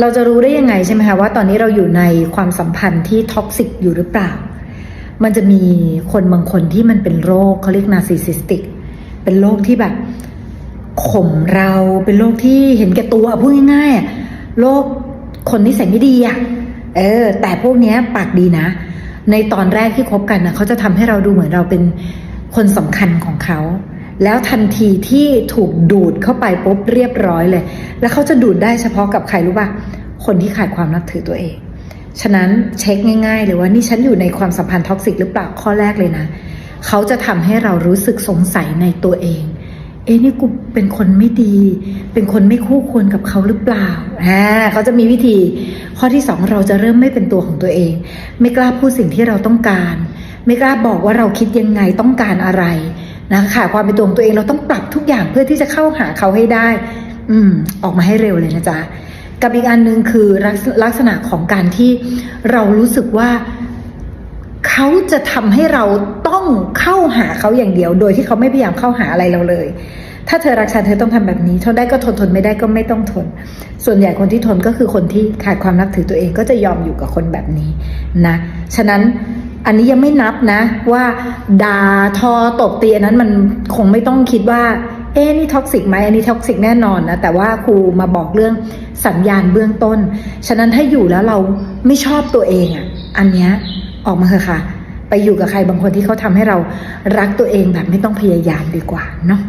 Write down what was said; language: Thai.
เราจะรู้ได้ยังไงใช่ไหมคะว่าตอนนี้เราอยู่ในความสัมพันธ์ที่ท็อกซิกอยู่หรือเปล่า มันจะมีคนบางคนที่มันเป็นโรคเขาเรียกนาร์ซิสซิสติก เป็นโรคที่แบบข่มเราเป็นโรคที่เห็นแก่ตัวพูดง่ายๆอะโรคคนนิสัยไม่ดีอะเออ แต่พวกนี้ปากดีนะ ในตอนแรกที่คบกันนะเขาจะทำให้เราดูเหมือนเราเป็นคนสำคัญของเขา แล้วทันทีที่ถูกดูดเข้าไปปุ๊บเรียบร้อยเลย แล้วเขาจะดูดได้เฉพาะกับใครรู้ป่ะ คนที่ขาดความนับถือตัวเอง ฉะนั้นเช็คง่ายๆเลยว่านี่ฉันอยู่ในความสัมพันธ์ท็อกซิกหรือเปล่าข้อแรกเลยนะ เขาจะทำให้เรารู้สึกสงสัยในตัวเอง เอ๊ะนี่กูเป็นคนไม่ดี เป็นคนไม่คู่ควรกับเขาหรือเปล่าอ่าเขาจะมีวิธี ข้อที่สองเราจะเริ่มไม่เป็นตัวของตัวเอง ไม่กล้าพูดสิ่งที่เราต้องการ ไม่กล้าบอกว่าเราคิดยังไงต้องการอะไร นะขาดความเป็นตัวของตัวเองเราต้องปรับทุกอย่างเพื่อที่จะเข้าหาเขาให้ได้ อืม ออกมาให้เร็วเลยนะจ๊ะกับอีกอันหนึ่งคือลักษณะของการที่เรารู้สึกว่าเขาจะทำให้เราต้องเข้าหาเขาอย่างเดียว โดยที่เขาไม่พยายามเข้าหาอะไรเราเลย ถ้าเธอรักฉันเธอต้องทำแบบนี้ทนได้ก็ทนทนไม่ได้ก็ไม่ต้องทน ส่วนใหญ่คนที่ทนก็คือคนที่ขาดความนับถือตัวเองก็จะยอมอยู่กับคนแบบนี้นะ ฉะนั้น อันนี้ยังไม่นับนะ ว่าดาทอตบตีอันนั้นมันคงไม่ต้องคิดว่า เอ๊นี่ท็อกซิกไหมอันนี้ท็อกซิกแน่นอนนะแต่ว่าครูมาบอกเรื่องสัญญาณเบื้องต้น ฉะนั้นถ้าอยู่แล้วเราไม่ชอบตัวเองอะ อันเนี้ยออกมาเถอะค่ะ ไปอยู่กับใครบางคนที่เขาทำให้เรารักตัวเองแบบไม่ต้องพยายามดีกว่าเนาะ